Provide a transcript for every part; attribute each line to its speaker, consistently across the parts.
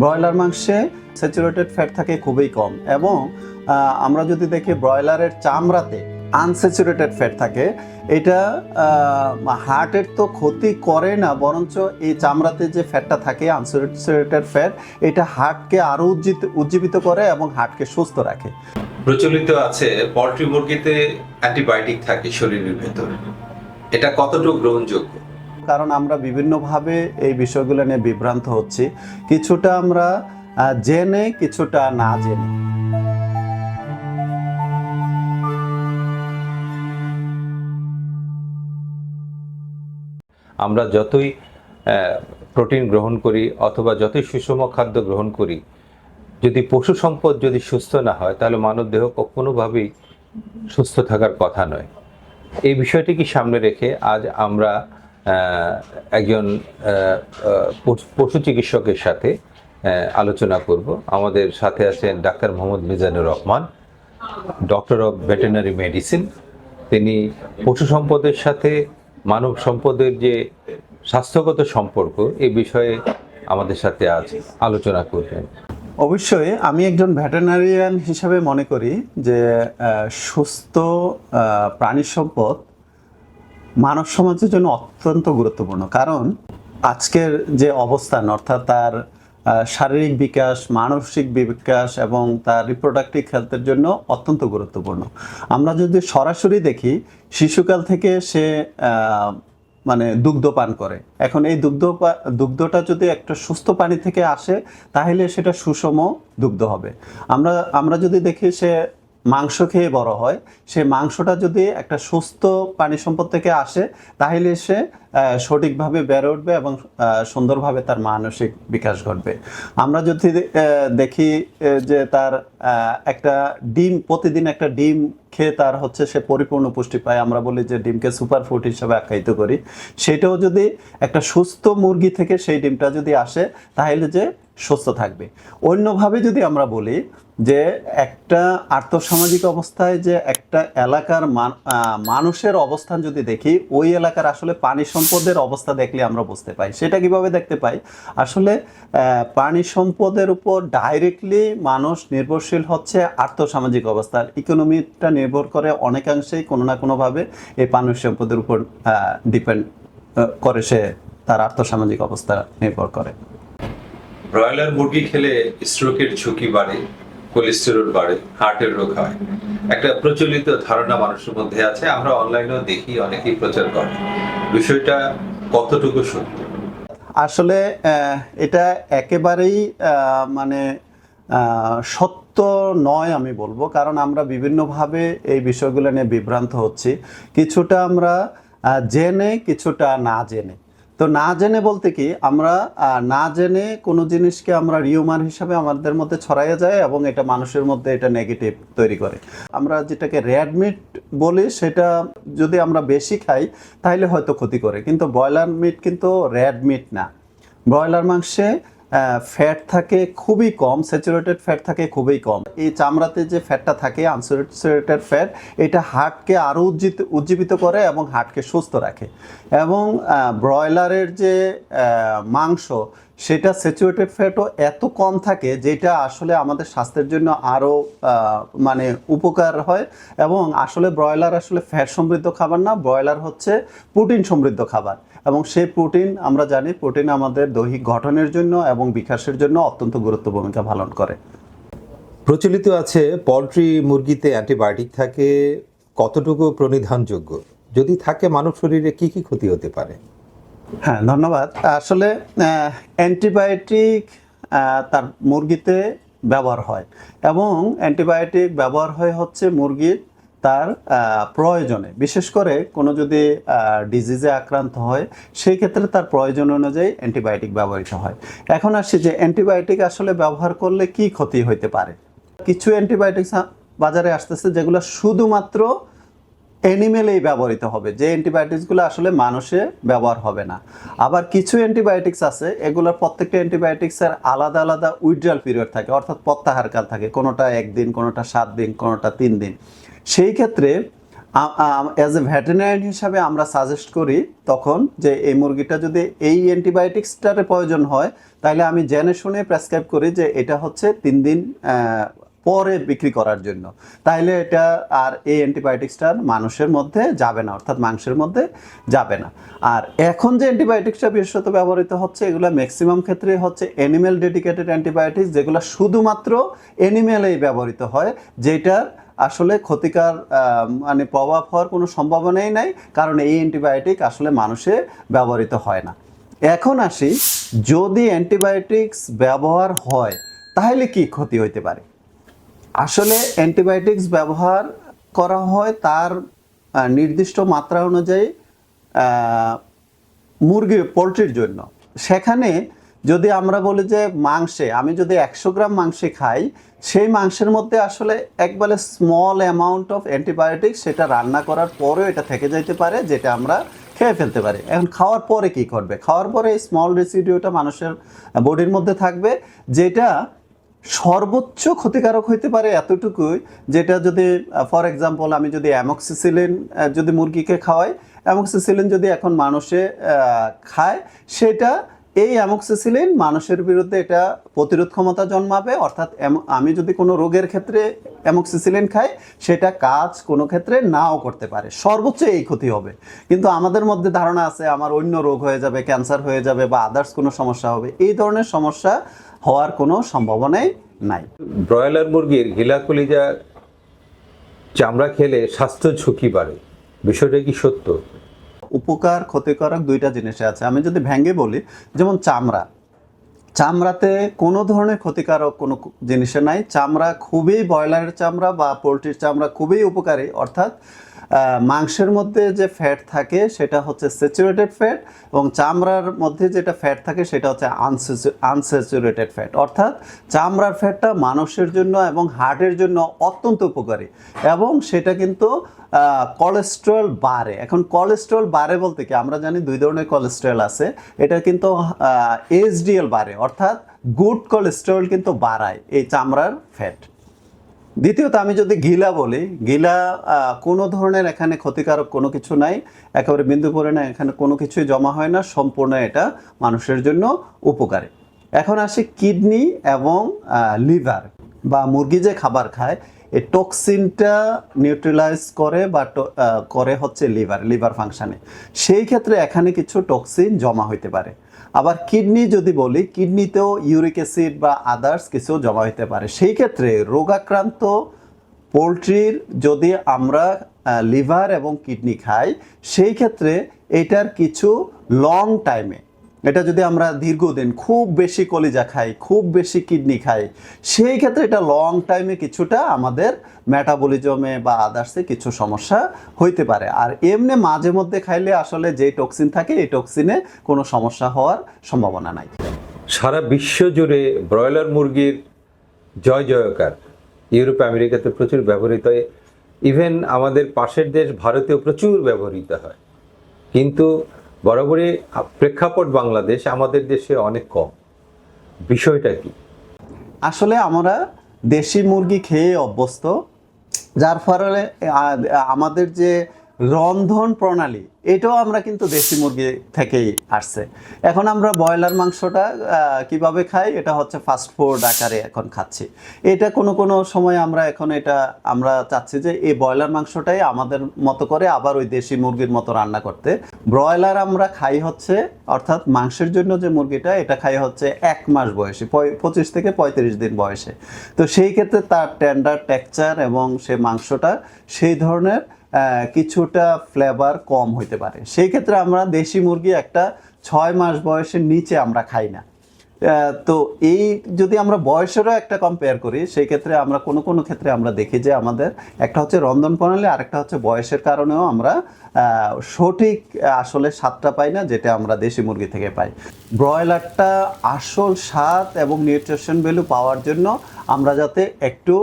Speaker 1: Broiler মাংসে saturated fat থাকে খুবই কম এবং আমরা যদি দেখি ব্রয়লারের চামড়াতে আনস্যাচুরেটেড ফ্যাট থাকে, এটা হার্টের তো ক্ষতি করে না, বরঞ্চ এই চামড়াতে যে ফ্যাটটা থাকে আনস্যাচুরেটেড ফ্যাট এটা হার্টকে আরও উজ্জীবিত উজ্জীবিত করে এবং হার্টকে সুস্থ রাখে।
Speaker 2: প্রচলিত আছে পোলট্রি মুরগিতে অ্যান্টিবায়োটিক থাকে শরীরের ভেতর। এটা কতটুকু গ্রহণযোগ্য?
Speaker 1: কারণ আমরা বিভিন্নভাবে এই বিষয়গুলো নিয়ে বিভ্রান্ত হচ্ছি। কিছুটা আমরা জেনে, কিছুটা না জেনে।
Speaker 2: আমরা যতই প্রোটিন গ্রহণ করি অথবা যতই সুষম খাদ্য গ্রহণ করি, যদি পশু সম্পদ যদি সুস্থ না হয়, তাহলে মানব দেহ কখনোভাবেই সুস্থ থাকার কথা নয়। এই বিষয়টিকে সামনে রেখে আজ আমরা একজন পশু- চিকিৎসকের সাথে আলোচনা করব। আমাদের সাথে আছেন doctor Mohammad Mizanur Rahman doctor of veterinary medicine তিনি পশু সম্পদের সাথে মানব সম্পদের যে স্বাস্থ্যগত সম্পর্ক এই বিষয়ে আমাদের সাথে আজ আলোচনা করবেন।
Speaker 1: অবশ্যই, আমি একজন ভেটেরিনারিয়ান হিসাবে মনে করি যে সুস্থ প্রাণী সম্পদ মানব সমাজের জন্য অত্যন্ত গুরুত্বপূর্ণ। কারণ আজকের যে অবস্থান, অর্থাৎ তার শারীরিক বিকাশ, মানসিক বিকাশ এবং তার রিপ্রোডাক্টিভ হেলথের জন্য অত্যন্ত গুরুত্বপূর্ণ। আমরা যদি সরাসরি দেখি, শিশুকাল থেকে সে মানে দুগ্ধ পান করে। এখন এই দুগ্ধ দুগ্ধটা যদি একটা সুস্থ পানি থেকে আসে, তাহলে সেটা সুষম দুগ্ধ হবে। আমরা আমরা যদি দেখি সে মাংস খেয়ে বড় হয়। সে মাংসটা যদি একটা সুস্থ প্রাণী সম্পদ থেকে আসে, তাহলে সে সঠিকভাবে বেড়ে উঠবে এবং সুন্দরভাবে তার মানসিক বিকাশ ঘটবে। আমরা যদি দেখি যে তার একটা ডিম, প্রতিদিন একটা ডিম খেয়ে তার হচ্ছে সে পরিপূর্ণ পুষ্টি পায়। আমরা বলি যে ডিমকে সুপার ফুড হিসাবে আখ্যায়িত করি। সেটাও যদি একটা সুস্থ মুরগি থেকে সেই ডিমটা যদি আসে, তাহলে যে সুস্থ থাকবে। অন্যভাবে যদি আমরা বলি যে একটা আর্থসামাজিক অবস্থায় যে একটা এলাকার মান- মানুষের অবস্থান যদি দেখি, ওই এলাকার আসলে পানি সম্পদের অবস্থা দেখলে আমরা বুঝতে পাই। সেটা কীভাবে দেখতে পাই? আসলে পানি সম্পদের উপর ডাইরেক্টলি মানুষ নির্ভরশীল হচ্ছে আর্থসামাজিক অবস্থার। ইকোনমিটা নির্ভর করে অনেকাংশেই কোনো না কোনোভাবে এই পানি সম্পদের উপর ডিপেন্ড করে সে তার আর্থসামাজিক অবস্থা নির্ভর করে।
Speaker 2: ব্রয়লার মুরগি খেলে স্ট্রোকের ঝুঁকি বাড়ে, কোলেস্টেরল বাড়ে, হার্টের রোগ হয়। একটা প্রচলিত ধারণা মানুষের মধ্যে আছে, আমরা অনলাইনেও দেখি, অনেকেই প্রচার করে। বিষয়টা কতটুকু সত্য?
Speaker 1: আসলে এটা একেবারেই মানে সত্য নয় আমি বলব, কারণ আমরা বিভিন্নভাবে এই বিষয়গুলো নিয়ে বিভ্রান্ত হচ্ছি। কিছুটা আমরা জেনে, কিছুটা না জেনে। তো না জেনে বলতে কি, আমরা না জেনে কোনো জিনিসকে আমরা রিউমার হিসাবে আমাদের মধ্যে ছড়াইয়া যায় এবং এটা মানুষের মধ্যে এটা নেগেটিভ তৈরি করে। আমরা যেটাকে রেডমিট বলি, সেটা যদি আমরা বেশি খাই তাহলে হয়তো ক্ষতি করে। কিন্তু ব্রয়লার মিট কিন্তু রেড না। ব্রয়লার মাংসে ফ্যাট থাকে খুবই কম স্যাচুরেটেড ফ্যাট থাকে খুবই কম। এই চামড়াতে যে ফ্যাটটা থাকে আনস্যাচুরেটেড ফ্যাট এটা হার্টকে আরও উজ্জীবিত উজ্জীবিত করে এবং হার্টকে সুস্থ রাখে। এবং ব্রয়লারের যে মাংস সেটা স্যাচুরেটেড ফ্যাটও এত কম থাকে যেটা আসলে আমাদের স্বাস্থ্যের জন্য আরও মানে উপকার হয় এবং আসলে ব্রয়লার আসলে ফ্যাট সমৃদ্ধ খাবার না, ব্রয়লার হচ্ছে প্রোটিন সমৃদ্ধ খাবার এবং সেই প্রোটিন আমরা জানি প্রোটিন আমাদের দৈহিক গঠনের জন্য এবং বিকাশের জন্য অত্যন্ত গুরুত্ব ভূমিকা পালন করে।
Speaker 3: প্রচলিত আছে পোলট্রি মুরগিতে অ্যান্টিবায়োটিক থাকে, কতটুকু প্রণিধানযোগ্য? যদি থাকে মানব শরীরে কি কি ক্ষতি হতে পারে?
Speaker 1: হ্যাঁ ধন্যবাদ। আসলে অ্যান্টিবায়োটিক তার মুরগিতে ব্যবহার হয় এবং অ্যান্টিবায়োটিক ব্যবহার হয় হচ্ছে মুরগির তার প্রয়োজনে। বিশেষ করে কোনো যদি ডিজিজে আক্রান্ত হয় সেই ক্ষেত্রে তার প্রয়োজন অনুযায়ী অ্যান্টিবায়োটিক ব্যবহৃত হয়। এখন আসছি যে অ্যান্টিবায়োটিক আসলে ব্যবহার করলে কি ক্ষতি হইতে পারে? কিছু অ্যান্টিবায়োটিক বাজারে আসতেছে যেগুলো শুধুমাত্র অ্যানিমেলেই ব্যবহৃত হবে। যে অ্যান্টিবায়োটিক্সগুলো আসলে মানুষে ব্যবহার হবে না। আবার কিছু অ্যান্টিবায়োটিক্স আছে, এগুলোর প্রত্যেকটা অ্যান্টিবায়োটিক্সের আলাদা আলাদা উইড্রাল পিরিয়ড থাকে, অর্থাৎ প্রত্যাহারকাল থাকে, কোনোটা একদিন, কোনোটা সাত দিন, কোনোটা তিন দিন। সেই ক্ষেত্রে অ্যাজ এ ভেটেরিনারিয়ান হিসাবে আমরা সাজেস্ট করি তখন যে এই মুরগিটা যদি এই অ্যান্টিবায়োটিক্সটার প্রয়োজন হয়, তাহলে আমি জেনে শুনে প্রেসক্রাইব করি যে এটা হচ্ছে তিন দিন পরে বিক্রি করার জন্য। তাইলে এটা আর এই অ্যান্টিবায়োটিক্সটা মানুষের মধ্যে যাবে না, অর্থাৎ মাংসের মধ্যে যাবে না। আর এখন যে অ্যান্টিবায়োটিক্সটা বিশেষত ব্যবহৃত হচ্ছে, এগুলো ম্যাক্সিমাম ক্ষেত্রে হচ্ছে অ্যানিমেল ডেডিকেটেড অ্যান্টিবায়োটিক্স যেগুলো শুধুমাত্র অ্যানিমেলেই ব্যবহৃত হয়, যেটার আসলে ক্ষতিকার মানে প্রভাব হওয়ার কোনো সম্ভাবনাই নাই, কারণ এই অ্যান্টিবায়োটিক আসলে মানুষে ব্যবহৃত হয় না। এখন আসি, যদি অ্যান্টিবায়োটিক্স ব্যবহার হয় তাহলে কি ক্ষতি হইতে পারে? আসলে অ্যান্টিবায়োটিক্স ব্যবহার করা হয় তার নির্দিষ্ট মাত্রা অনুযায়ী মুরগি, পোলট্রির জন্য। সেখানে যদি আমরা বলি যে মাংসে, আমি যদি একশো গ্রাম মাংসে খাই, সেই মাংসের মধ্যে আসলে একবারে স্মল অ্যামাউন্ট অফ অ্যান্টিবায়োটিক সেটা রান্না করার পরেও এটা থেকে যাইতে পারে, যেটা আমরা খেয়ে ফেলতে পারি। এখন খাওয়ার পরে কি করবে? খাওয়ার পরে এই স্মল রেসিডিউটা মানুষের বডির মধ্যে থাকবে, যেটা সর্বোচ্চ ক্ষতিকারক হইতে পারে এতটুকুই, যেটা যদি ফর এক্সাম্পল আমি যদি অ্যামক্সিসিলিন যদি মুরগিকে খাওয়াই, অ্যামক্সিসিলিন যদি এখন মানুষে খায়, সেটা এই অ্যামোক্সিসিলিন মানুষের বিরুদ্ধে এটা প্রতিরোধ ক্ষমতা জন্মাবে, অর্থাৎ আমি যদি কোনো রোগের ক্ষেত্রে অ্যামোক্সিসিলিন খাই, সেটা কাজ কোনো ক্ষেত্রে নাও করতে পারে। সর্বোচ্চ এই ক্ষতি হবে। কিন্তু আমাদের মধ্যে ধারণা আছে, আমার অন্য রোগ হয়ে যাবে, ক্যান্সার হয়ে যাবে বা আদার্স কোনো সমস্যা হবে। এই ধরনের সমস্যা হওয়ার কোনো সম্ভাবনাই নাই।
Speaker 2: ব্রয়লার মুরগির ঘিলা কলিজা চামড়া খেলে স্বাস্থ্য ঝুঁকি বাড়ে। বিষয়টা কি সত্য?
Speaker 1: উপকার, ক্ষতিকারক দুইটা জিনিসে আছে। আমি যদি ভেঙে বলি, যেমন চামড়া। চামড়াতে কোনো ধরনের ক্ষতিকারক কোনো জিনিসে নাই। চামড়া খুবই ব্রয়লারের চামড়া বা পোলট্রির চামড়া খুবই উপকারী, অর্থাৎ মাংসের মধ্যে যে ফ্যাট থাকে, সেটা হচ্ছে স্যাচুরেটেড ফ্যাট এবং চামড়ার মধ্যে যেটা ফ্যাট থাকে, সেটা হচ্ছে আনস্যাচুরেটেড ফ্যাট অর্থাৎ চামড়ার ফ্যাটটা মানুষের জন্য এবং হার্টের জন্য অত্যন্ত উপকারী এবং সেটা কিন্তু কোলেস্ট্রল বাড়ে। এখন কোলেস্ট্রল বাড়ে বলতে কি? আমরা জানি দুই ধরনের কোলেস্ট্রল আছে। এটা কিন্তু এইচডিএল বাড়ে। অর্থাৎ গুড কোলেস্ট্রল কিন্তু বাড়ায় এই চামড়ার ফ্যাট দ্বিতীয়ত, আমি যদি গিলা বলি, গিলা কোনো ধরনের এখানে ক্ষতিকারক কোনো কিছু নাই, একেবারে বিন্দু না, এখানে কোনো কিছুই জমা হয় না, সম্পূর্ণ এটা মানুষের জন্য উপকারী। এখন আসি কিডনি এবং লিভার বা মুরগি যে খাবার খায় এই টক্সিনটা নিউট্রিলাইজ করে বা করে হচ্ছে লিভার লিভার ফাংশানে। সেই ক্ষেত্রে এখানে কিছু টক্সিন জমা হইতে পারে। আবার কিডনি যদি বলি, কিডনিতেও ইউরিক অ্যাসিড বা আদার্স কিছু জমা হইতে পারে। সেই ক্ষেত্রে রোগাক্রান্ত পোলট্রির যদি আমরা লিভার এবং কিডনি খাই, সেই ক্ষেত্রে এটার কিছু লং টাইমে এটা যদি আমরা দীর্ঘদিন খুব বেশি কলিজা খাই, খুব বেশি কিডনি খাই, সেই ক্ষেত্রে এটা লং টাইমে কিছুটা আমাদের মেটাবলিজমে বা আদার্সে কিছু সমস্যা হইতে পারে। আর এমনি মাঝে মধ্যে খাইলে আসলে যে টক্সিন থাকে, এই টক্সিনে কোনো সমস্যা হওয়ার সম্ভাবনা নাই।
Speaker 2: সারা বিশ্ব জুড়ে ব্রয়লার মুরগির জয় জয়কার। ইউরোপ, আমেরিকাতে প্রচুর ব্যবহৃত হয়। ইভেন আমাদের পাশের দেশ ভারতেও প্রচুর ব্যবহৃত হয়। কিন্তু বরাবরই প্রেক্ষাপট বাংলাদেশ আমাদের দেশে অনেক কম। বিষয়টা কি?
Speaker 1: আসলে আমরা দেশি মুরগি খেয়ে অভ্যস্ত, যার ফলে আমাদের যে রন্ধন প্রণালী, এটাও আমরা কিন্তু দেশি মুরগি থেকেই আসছে। এখন আমরা ব্রয়লার মাংসটা কীভাবে খাই, এটা হচ্ছে ফাস্ট ফুড আকারে এখন খাচ্ছি। এটা কোনো কোনো সময় আমরা এখন এটা, আমরা চাচ্ছি যে এই ব্রয়লার মাংসটাই আমাদের মতো করে আবার ওই দেশি মুরগির মতো রান্না করতে। ব্রয়লার আমরা খাই হচ্ছে, অর্থাৎ মাংসের জন্য যে মুরগিটা, এটা খাই হচ্ছে এক মাস বয়সে পঁচিশ থেকে পঁয়ত্রিশ দিন বয়সে। তো সেই ক্ষেত্রে তার টেন্ডার টেক্সচার এবং সে মাংসটা সেই ধরনের কিছুটা ফ্লেভার কম হইতে পারে। সেই ক্ষেত্রে আমরা দেশি মুরগি একটা ছয় মাস বয়সের নিচে আমরা খাই না। তো এই যদি আমরা বয়সেরও একটা কম্পেয়ার করি, সেই ক্ষেত্রে আমরা কোনো কোনো ক্ষেত্রে আমরা দেখি যে আমাদের একটা হচ্ছে রন্ধন প্রণালী আরেকটা হচ্ছে বয়সের কারণেও আমরা সঠিক আসলে স্বাদটা পাই না, যেটা আমরা দেশি মুরগি থেকে পাই। ব্রয়লারটা আসল স্বাদ এবং নিউট্রিশন ভ্যালু পাওয়ার জন্য আমরা যাতে একটু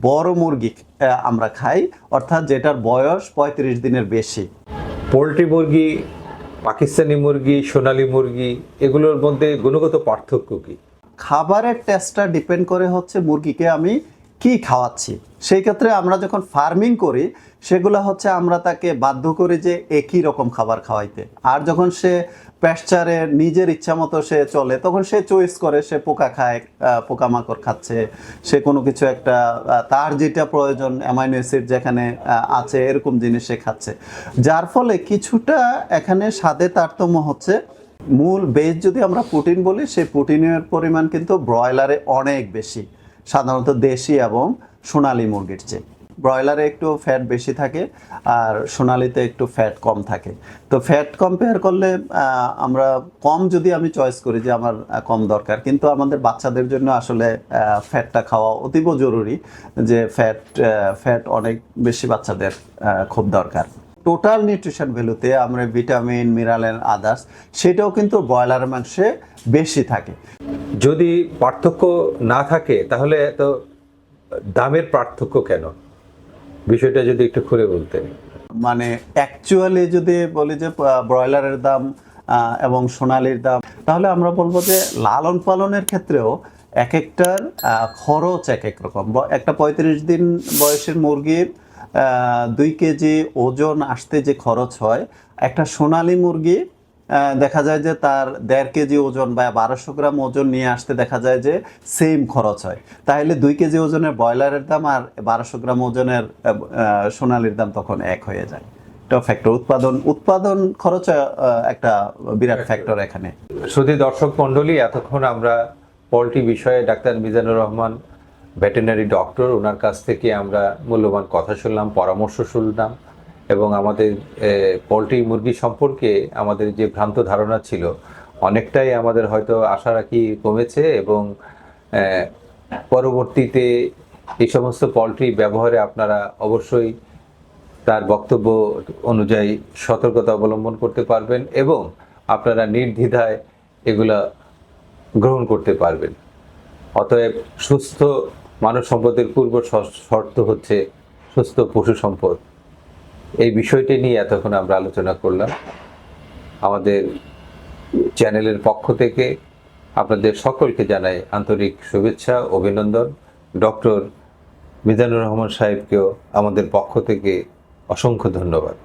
Speaker 1: বড় মুরগি আমরা খাই অর্থাৎ যেটার বয়স পঁয়ত্রিশ দিনের বেশি।
Speaker 2: পোলট্রি মুরগি পাকিস্তানি মুরগি সোনালি মুরগি এগুলোর মধ্যে গুণগত পার্থক্য কি?
Speaker 1: খাবারের টেস্টটা ডিপেন্ড করে হচ্ছে মুরগিকে আমি কি খাওয়াচ্ছি। সেই ক্ষেত্রে আমরা যখন ফার্মিং করি, সেগুলো হচ্ছে আমরা তাকে বাধ্য করি যে একই রকম খাবার খাওয়াইতে। আর যখন সে প্যাশ্চারে নিজের ইচ্ছা মতো সে চলে, তখন সে চয়েস করে, সে পোকা খায় পোকামাকড় খাচ্ছে, সে কোনো কিছু একটা তার যেটা প্রয়োজন অ্যামাইনো অ্যাসিড যেখানে আছে, এরকম জিনিস সে খাচ্ছে। যার ফলে কিছুটা এখানে স্বাদে তারতম্য হচ্ছে। মূল বেজ যদি আমরা প্রোটিন বলি সেই প্রোটিনের পরিমাণ কিন্তু ব্রয়লারে অনেক বেশি। সাধারণত দেশি এবং সোনালী মুরগির চেয়ে। ব্রয়লারে একটু ফ্যাট বেশি থাকে আর সোনালিতে একটু ফ্যাট কম থাকে। তো ফ্যাট কম্পেয়ার করলে আমরা কম যদি আমি চয়েস করি যে আমার কম দরকার। কিন্তু আমাদের বাচ্চাদের জন্য আসলে ফ্যাটটা খাওয়া অতীব জরুরি যে ফ্যাট ফ্যাট অনেক বেশি বাচ্চাদের খুব দরকার। টোটাল নিউট্রিশন ভ্যালুতে আমরা ভিটামিন মিনারেল আদার্স সেটাও কিন্তু ব্রয়লার মাংসে বেশি থাকে।
Speaker 2: যদি পার্থক্য না থাকে, তাহলে তো দামের পার্থক্য কেন? বিষয়টা যদি একটু খুলে বলতেন।
Speaker 1: মানে অ্যাকচুয়ালি যদি বলি যে ব্রয়লারের দাম এবং সোনালির দাম, তাহলে আমরা বলব যে, লালন পালনের ক্ষেত্রেও এক একটার খরচ এক এক রকম একটা পঁয়ত্রিশ দিন বয়সের মুরগির দুই কেজি ওজন আসতে যে খরচ হয়, একটা সোনালি মুরগি দেখা যায় যে তার দেড় কেজি ওজন বা বারোশো গ্রাম ওজন নিয়ে আসতে দেখা যায় যে সেম খরচ হয়। তাহলে দুই কেজি ওজনের ব্রয়লারের দাম আর বারোশো গ্রাম ওজনের সোনালির দাম তখন এক হয়ে যায়। এটা ফ্যাক্টর উৎপাদন। উৎপাদন খরচ একটা বিরাট ফ্যাক্টর এখানে।
Speaker 2: শুধু দর্শক মণ্ডলী এতক্ষণ আমরা পোলট্রি বিষয়ে doctor Mizanur Rahman veterinary doctor ওনার কাছ থেকে আমরা মূল্যবান কথা শুনলাম পরামর্শ শুনলাম। এবং আমাদের পোলট্রি মুরগি সম্পর্কে আমাদের যে ভ্রান্ত ধারণা ছিল, অনেকটাই আমাদের হয়তো আশা রাখি কমেছে এবং পরবর্তীতে এই সমস্ত পোলট্রি ব্যবহারে আপনারা অবশ্যই তার বক্তব্য অনুযায়ী সতর্কতা অবলম্বন করতে পারবেন এবং আপনারা নির্দ্বিধায় এগুলা গ্রহণ করতে পারবেন। অতএব সুস্থ মানব সম্পদের পূর্ব শর্ত হচ্ছে সুস্থ পশু সম্পদ। এই বিষয়টি নিয়ে এতক্ষণ আমরা আলোচনা করলাম। আমাদের চ্যানেলের পক্ষ থেকে আপনাদের সকলকে জানাই আন্তরিক শুভেচ্ছা, অভিনন্দন। ডক্টর মিজানুর রহমান সাহেবকেও আমাদের পক্ষ থেকে অসংখ্য ধন্যবাদ।